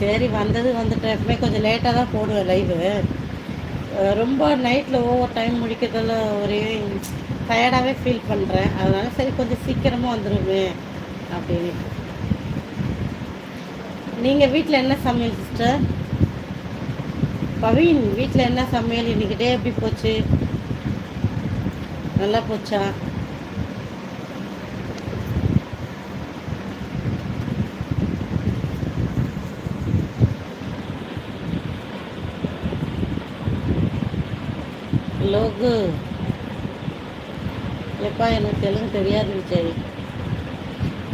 சரி வந்தது வந்துட்டு எப்பவுமே கொஞ்சம் லேட்டாக தான் போடுவேன் லைவு ரொம்ப நைட்டில் ஓவர் டைம் முடிக்கிறதுல ஒரே டயர்டாகவே ஃபீல் பண்ணுறேன் அதனால சரி கொஞ்சம் சீக்கிரமாக வந்துடுமே அப்படின்னு. நீங்கள் வீட்டில் என்ன சமையல் சிஸ்டர் பவீன் வீட்டில் என்ன சமையல்? இன்னைக்கு டே எப்படி போச்சு? நல்லா போச்சா? லோகு. எப்பா எனக்கு தெலுங்கு தெரியாது விஜய்.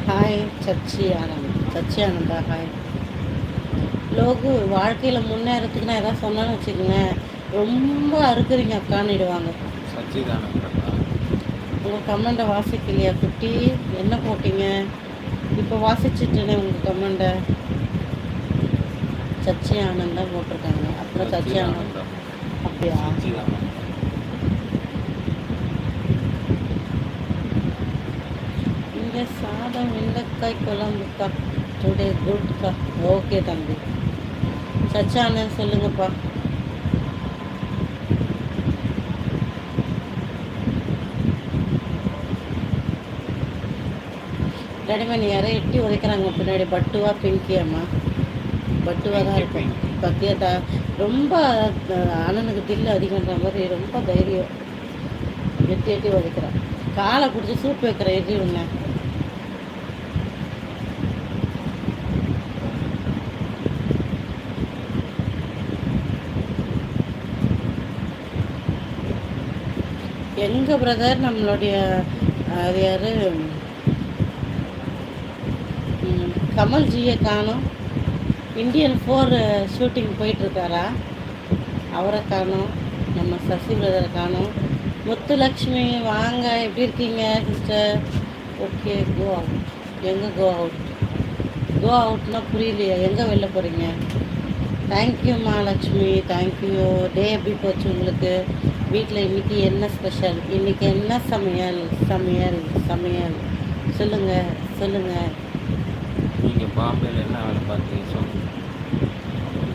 ஹாய் சச்சி ஆனந்த். சச்சி ஆனந்தா ஹாய். லோகு வாழ்க்கையில் முன்னேறதுக்கு நான் எதாவது சொன்னேன்னு வச்சுக்கோங்களேன். ரொம்ப அறுக்குறீங்க அக்கான்னிடுவாங்க உங்கள் கமெண்ட்டை வாசிக்கலையா குட்டி? என்ன போட்டீங்க? இப்போ வாசிச்சுட்டேனே உங்கள் கமெண்ட்டை சச்சி ஆனந்த் தான் போட்டிருக்காங்க. அப்புறம் சச்சி ஆனந்த். அப்படியா? சாதம் வெண்டைக்காய் குழம்புக்கா டுடே குட்க்கா ஓகே தம்பி. சச்சி ஆனந்த் சொல்லுங்கப்பா. ரெடிமேட் யாரோ எட்டி உதைக்கிறாங்க பின்னாடி. பட்டுவா பிங்கியம்மா பட்டுவா தான் இருக்கும். பத்தியத்தா ரொம்ப அண்ணனுக்கு தில்லு அதிகன்ற மாதிரி ரொம்ப தைரியம். எட்டி எட்டி உதைக்கிறான் காலை பிடிச்சி சூப் வைக்கிற எரி உன்னை. எங்கள் பிரதர் நம்மளுடைய அது யார்? கமல்ஜியை காணும். இந்தியன் ஃபோர் ஷூட்டிங் போயிட்டுருக்காரா? அவரை காணும். நம்ம சசி பிரதரை காணும். முத்துலக்ஷ்மி வாங்க எப்படி இருக்கீங்க சிஸ்டர் ஓகே கோ அவுட் எங்கே கோ அவுட் கோ அவுட்னா புரியலையா எங்கே வெளில போகிறீங்க தேங்க்யூ மகாலட்சுமி. தேங்க்யூ டே எப்படி போச்சு உங்களுக்கு? வீட்டில் இன்னைக்கு என்ன ஸ்பெஷல் இன்னைக்கு என்ன சமையல்? சமையல் சமையல். சொல்லுங்கள் சொல்லுங்கள் நீங்க பாம்பேல என்ன வேலை பார்த்தீங்க? சொல்லுங்க.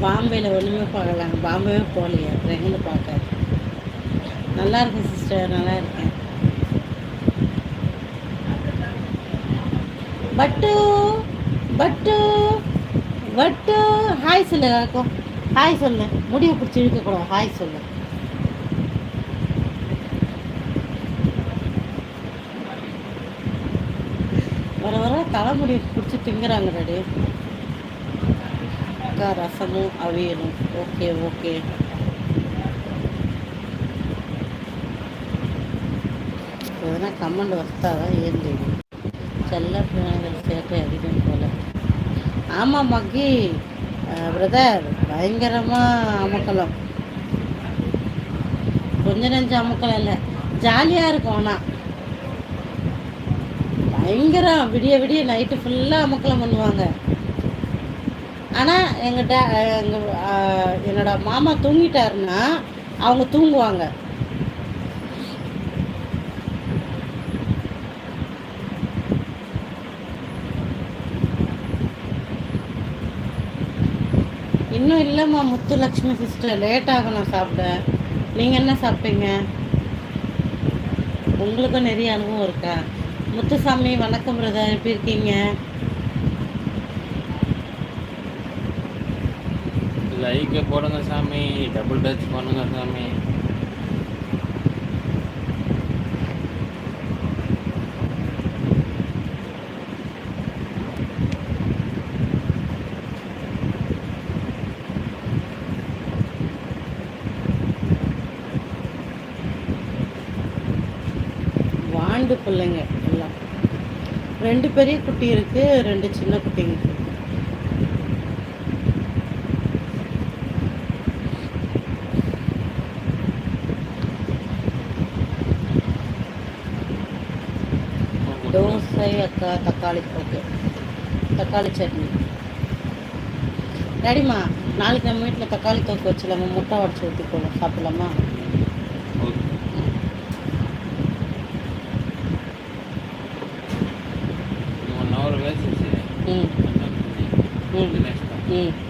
பாம்பேயில் ஒன்றுமே பார்க்கலாம் பாம்பேவே போகலையா. எங்கே பார்க்க. நல்லா இருக்கேன் சிஸ்டர் நல்லா இருக்கேன். பட்டு பட்டு பட்டு. ஹாய் சொல்லு எல்லாருக்கும் ஹாய் சொல்லு. முடிவை பிடிச்சி இழுக்கக்கூடாது ஹாய் சொல்லு. வர வர தலைமுடி பிடிச்சி திங்குறாங்க ரெடி அக்கா ரசமும் அவியலும். Okay okay. எதனா கமெண்ட் வஸ்தாதான் ஏன் தெரியும் செல்ல பிள்ளைகள் சேட்டை அதிகம் போல. ஆமாம் மக்கி. பிரதர் பயங்கரமாக அமக்கலம். கொஞ்ச நெஞ்ச அமுக்கலாம் இல்லை. ஜாலியாக இருக்கும் ஆனால் பயங்கரம் விடிய விடிய நைட்டு ஃபுல்லாக அமக்கலம் பண்ணுவாங்க. ஆனால் எங்கள் டே எங்கள் என்னோட மாமா தூங்கிட்டாருன்னா அவங்க தூங்குவாங்க. இன்னும் இல்லைம்மா முத்துலக்ஷ்மி சிஸ்டர் லேட் ஆகும் நான் சாப்பிட. நீங்கள் என்ன சாப்பிட்டீங்க? உங்களுக்கும் நிறைய அனுபவம் இருக்கா? முத்துசாமி வணக்கம் பிரதர் எப்படி இருக்கீங்க? லைக்கை போடுங்க சாமி. டபுள் டச் பண்ணுங்க சாமி. ஆண்டு பிள்ளைங்க எல்லாம். ரெண்டு பெரிய குட்டி இருக்கு ரெண்டு சின்ன குட்டிங்க. இருக்கு. தோசை அக்கா தக்காளி போட்டு. தக்காளி சட்னி. டேடிமா நாளைக்கு நம்ம வீட்டில் தக்காளி தொக்கு வச்சுலாமா முட்டை உடச்சி ஊற்றி போகலாம் சாப்பிடலாமா? ఉంటుంది నెక్స్ట్ mm. mm.